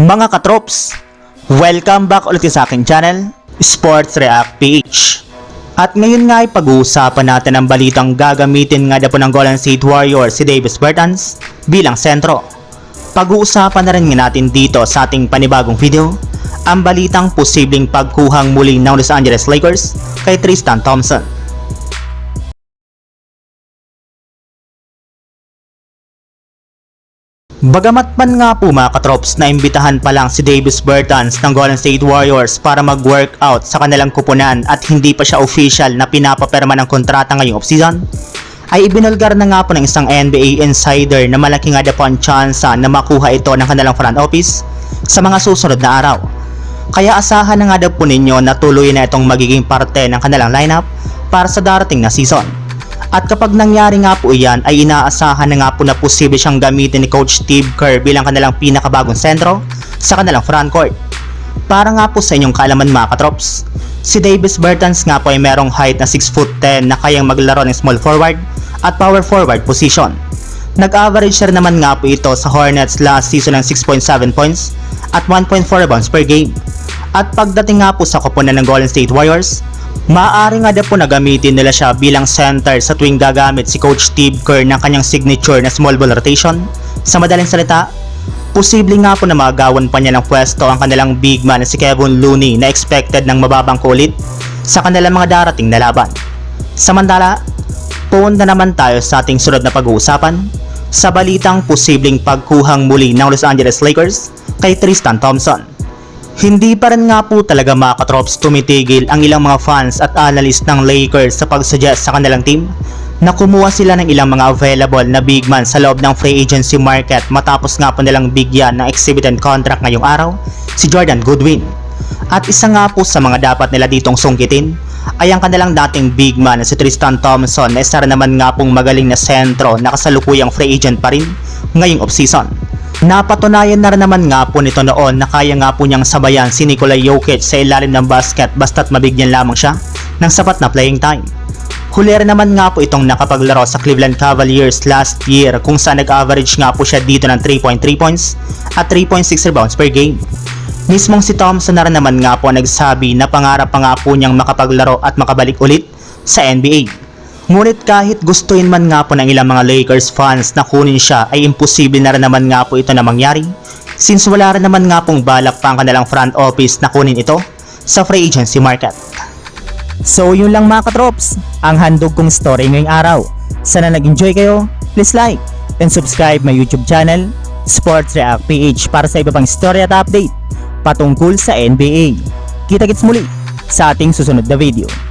Mga katrops, welcome back ulit sa aking channel, Sports React PH. At ngayon nga ay pag-uusapan natin ang balitang gagamitin nga po ng Golden State Warriors si Davis Bertans bilang sentro. Pag-uusapan na rin nga natin dito sa ating panibagong video ang balitang posibleng pagkuhang muli ng Los Angeles Lakers kay Tristan Thompson. Bagamat man nga po mga katrops na imbitahan pa lang si Davis Bertans ng Golden State Warriors para mag-workout sa kanilang kupunan at hindi pa siya official na pinapaperma ng kontrata ngayong offseason, ay ibinulgar na nga po ng isang NBA insider na malaki nga daw ang tsansa na makuha ito ng kanilang front office sa mga susunod na araw. Kaya asahan na nga daw po ninyo na tuloy na itong magiging parte ng kanilang lineup para sa darating na season. At kapag nangyari nga po iyan ay inaasahan na nga po na posible siyang gamitin ni Coach Steve Kerr bilang kanilang pinakabagong sentro sa kanilang frontcourt. Para nga po sa inyong kaalaman mga katrops, si Davis Bertans nga po ay merong height na 6'10 na kayang maglaro ng small forward at power forward position. Nag-average rin naman nga po ito sa Hornets last season ng 6.7 points at 1.4 rebounds per game. At pagdating nga po sa koponan ng Golden State Warriors, maaari nga daw po na gamitin nila siya bilang center sa tuwing gagamit si Coach Steve Kerr ng kanyang signature na small ball rotation. Sa madaling salita, posible nga po na magawan pa niya ng pwesto ang kanilang big man na si Kevin Looney na expected ng mababang kulit sa kanilang mga darating na laban. Samantala, punta naman tayo sa ating sunod na pag-uusapan sa balitang posibleng pagkuhang muli ng Los Angeles Lakers kay Tristan Thompson. Hindi pa rin nga po talaga mga katrops tumitigil ang ilang mga fans at analyst ng Lakers sa pagsuggest sa kanilang team na kumuha sila ng ilang mga available na big man sa loob ng free agency market matapos nga po nilang bigyan ng exhibited contract ngayong araw si Jordan Goodwin. At isa nga po sa mga dapat nila ditong sungkitin ay ang kanilang dating big man na si Tristan Thompson na isa naman nga pong magaling na sentro na kasalukuyang free agent pa rin ngayong offseason. Napatunayan na rin naman nga po nito noon na kaya nga po niyang sabayan si Nikola Jokic sa ilalim ng basket basta't mabigyan lamang siya ng sapat na playing time. Huli rin naman nga po itong nakapaglaro sa Cleveland Cavaliers last year kung saan nag-average nga po siya dito ng 3.3 points at 3.6 rebounds per game. Mismong si Thompson na rin naman nga po nagsabi na pangarap pa nga po niyang makapaglaro at makabalik ulit sa NBA. Ngunit kahit gustuin man nga po ng ilang mga Lakers fans na kunin siya ay imposible na rin naman nga po ito na mangyari since wala rin naman nga pong balak pa ang kanilang front office na kunin ito sa free agency market. So yun lang mga katrops, ang handog kong story ngayong araw. Sana nag-enjoy kayo, please like and subscribe my YouTube channel, Sports React PH para sa iba pang story at update patungkol sa NBA. Kita-kits muli sa ating susunod na video.